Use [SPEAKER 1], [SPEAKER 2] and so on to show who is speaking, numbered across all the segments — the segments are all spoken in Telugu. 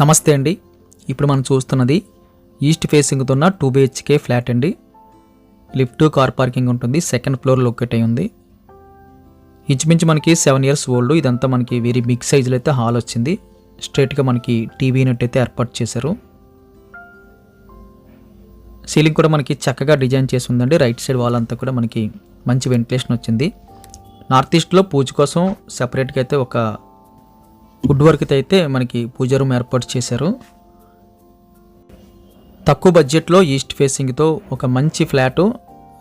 [SPEAKER 1] నమస్తే అండి. ఇప్పుడు మనం చూస్తున్నది ఈస్ట్ ఫేసింగ్తో ఉన్న టూ బిహెచ్కే ఫ్లాట్ అండి. లిఫ్ట్ కార్ పార్కింగ్ ఉంటుంది. సెకండ్ ఫ్లోర్ లొకేట్ అయి ఉంది. ఇంచుమించు మనకి సెవెన్ ఇయర్స్ ఓల్డ్. ఇదంతా మనకి వెరీ బిగ్ సైజులో అయితే హాల్ వచ్చింది. స్ట్రేట్గా మనకి టీవీ యూనిట్ అయితే ఏర్పాటు చేశారు. సీలింగ్ కూడా మనకి చక్కగా డిజైన్ చేసి ఉందండి. రైట్ సైడ్ వాల్ అంతా కూడా మనకి మంచి వెంటిలేషన్ వచ్చింది. నార్త్ ఈస్ట్లో పూజ కోసం సపరేట్గా అయితే ఒక వుడ్ వర్క్ అయితే మనకి పూజ రూమ్ ఏర్పాటు చేశారు. తక్కువ బడ్జెట్లో ఈస్ట్ ఫేసింగ్తో ఒక మంచి ఫ్లాట్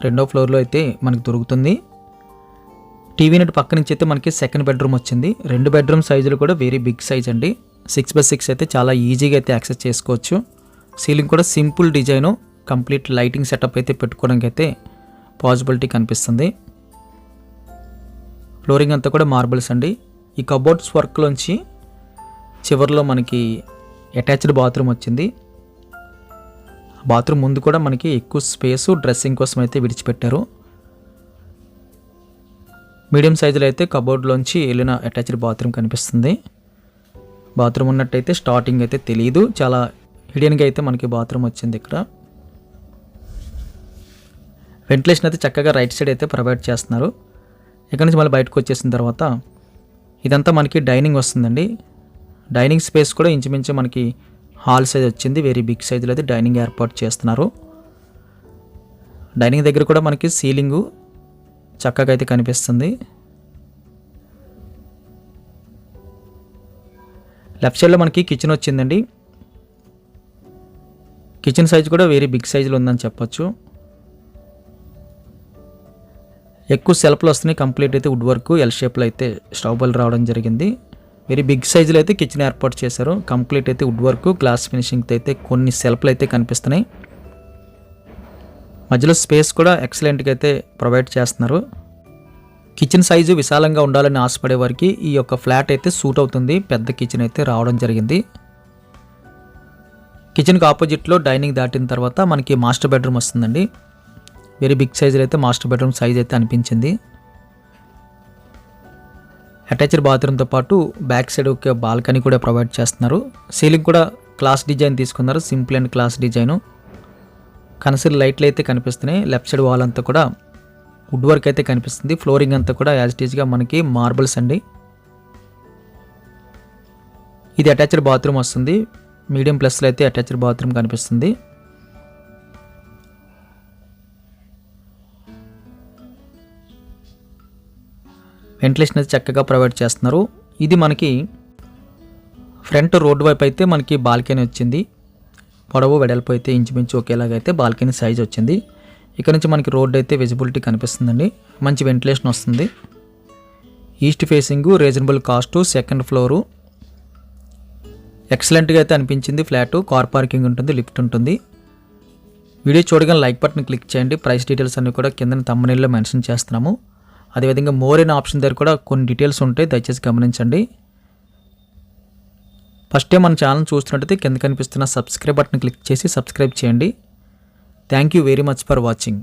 [SPEAKER 1] రెండో ఫ్లోర్లో అయితే మనకు దొరుకుతుంది. టీవీ నెట్ పక్క నుంచి అయితే మనకి సెకండ్ బెడ్రూమ్ వచ్చింది. రెండు బెడ్రూమ్ సైజులు కూడా వెరీ బిగ్ సైజ్ అండి. సిక్స్ బై సిక్స్ అయితే చాలా ఈజీగా అయితే యాక్సెస్ చేసుకోవచ్చు. సీలింగ్ కూడా simple design complete lighting setup అయితే పెట్టుకోవడానికి అయితే పాసిబిలిటీ కనిపిస్తుంది. ఫ్లోరింగ్ అంతా కూడా మార్బుల్స్ అండి. ఈ కబోర్డ్స్ వర్క్లోంచి చివరిలో మనకి అటాచ్డ్ బాత్రూమ్ వచ్చింది. బాత్రూమ్ ముందు కూడా మనకి ఎక్కువ స్పేసు డ్రెస్సింగ్ కోసం అయితే విడిచిపెట్టారు. మీడియం సైజులో అయితే కబోర్డ్లోంచి వెళ్ళిన అటాచ్డ్ బాత్రూమ్ కనిపిస్తుంది. బాత్రూమ్ ఉన్నట్టయితే స్టార్టింగ్ అయితే తెలియదు చాలా హిడియన్గా అయితే మనకి బాత్రూమ్ వచ్చింది ఇక్కడ. వెంటిలేషన్ అయితే చక్కగా రైట్ సైడ్ అయితే ప్రొవైడ్ చేస్తున్నారు. ఇక్కడ నుంచి మళ్ళీ బయటకు వచ్చేసిన తర్వాత ఇదంతా మనకి డైనింగ్ వస్తుందండి. డైనింగ్ స్పేస్ కూడా ఇంచుమించు మనకి హాల్ సైజ్ వచ్చింది. వెరీ బిగ్ సైజులో అయితే డైనింగ్ ఏర్పాటు చేస్తున్నారు. డైనింగ్ దగ్గర కూడా మనకి సీలింగు చక్కగా అయితే కనిపిస్తుంది. లెఫ్ట్ సైడ్లో మనకి కిచెన్ వచ్చిందండి. కిచెన్ సైజ్ కూడా వెరీ బిగ్ సైజులో ఉందని చెప్పొచ్చు. ఎక్కువ సెల్ఫ్లు వస్తున్నాయి. కంప్లీట్ అయితే వుడ్ వర్క్ ఎల్ షేప్లో అయితే స్టవ్ రావడం జరిగింది. వెరీ బిగ్ సైజులో అయితే కిచెన్ ఏర్పాటు చేశారు. కంప్లీట్ అయితే వుడ్ వర్క్ గ్లాస్ ఫినిషింగ్తో అయితే కొన్ని సెల్ఫ్లు అయితే కనిపిస్తున్నాయి. మధ్యలో స్పేస్ కూడా ఎక్సలెంట్గా అయితే ప్రొవైడ్ చేస్తున్నారు. కిచెన్ సైజు విశాలంగా ఉండాలని ఆశపడే వారికి ఈ యొక్క ఫ్లాట్ అయితే సూట్ అవుతుంది. పెద్ద కిచెన్ అయితే రావడం జరిగింది. కిచెన్కి ఆపోజిట్లో డైనింగ్ దాటిన తర్వాత మనకి మాస్టర్ బెడ్రూమ్ వస్తుందండి. వెరీ బిగ్ సైజులో అయితే మాస్టర్ బెడ్రూమ్ సైజ్ అయితే అనిపించింది. అటాచ్డ్ బాత్రూమ్తో పాటు బ్యాక్ సైడ్ ఒక బాల్కనీ కూడా ప్రొవైడ్ చేస్తున్నారు. సీలింగ్ కూడా క్లాస్ డిజైన్ తీసుకున్నారు. Simple and class design. కనసరి లైట్లు అయితే కనిపిస్తున్నాయి. లెఫ్ట్ సైడ్ వాల్ అంతా కూడా వుడ్ వర్క్ అయితే కనిపిస్తుంది. ఫ్లోరింగ్ అంతా కూడా యాజ్ టీజ్గా మనకి మార్బుల్స్ అండి. ఇది అటాచ్డ్ బాత్రూమ్ వస్తుంది. మీడియం ప్లస్లో అయితే అటాచ్డ్ బాత్రూమ్ కనిపిస్తుంది. వెంటిలేషన్ అయితే చక్కగా ప్రొవైడ్ చేస్తున్నారు. ఇది మనకి ఫ్రంట్ రోడ్డు వైపు అయితే మనకి బాల్కనీ వచ్చింది. పొడవు వెడల్పు అయితే ఇంచుమించు ఒకేలాగా అయితే బాల్కనీ సైజ్ వచ్చింది. ఇక్కడ నుంచి మనకి రోడ్ అయితే విజిబిలిటీ కనిపిస్తుందండి. మంచి వెంటిలేషన్ వస్తుంది. East facing reasonable cost second floor. ఎక్సలెంట్గా అయితే అనిపించింది ఫ్లాట్. కార్ పార్కింగ్ ఉంటుంది లిఫ్ట్ ఉంటుంది. వీడియో చూడగానే లైక్ బటన్ క్లిక్ చేయండి. ప్రైస్ డీటెయిల్స్ అన్నీ కూడా కింద తమ్మనీళ్ళలో మెన్షన్ చేస్తున్నాము. అదేవిధంగా మోర్ అనే ఆప్షన్ దగ్గర కూడా కొన్ని డీటెయిల్స్ ఉంటాయి దయచేసి గమనించండి. ఫస్ట్ టైం మన ఛానల్ చూస్తున్నట్టయితే కింద కనిపిస్తున్న సబ్స్క్రైబ్ బటన్ క్లిక్ చేసి సబ్స్క్రైబ్ చేయండి. Thank you very much for watching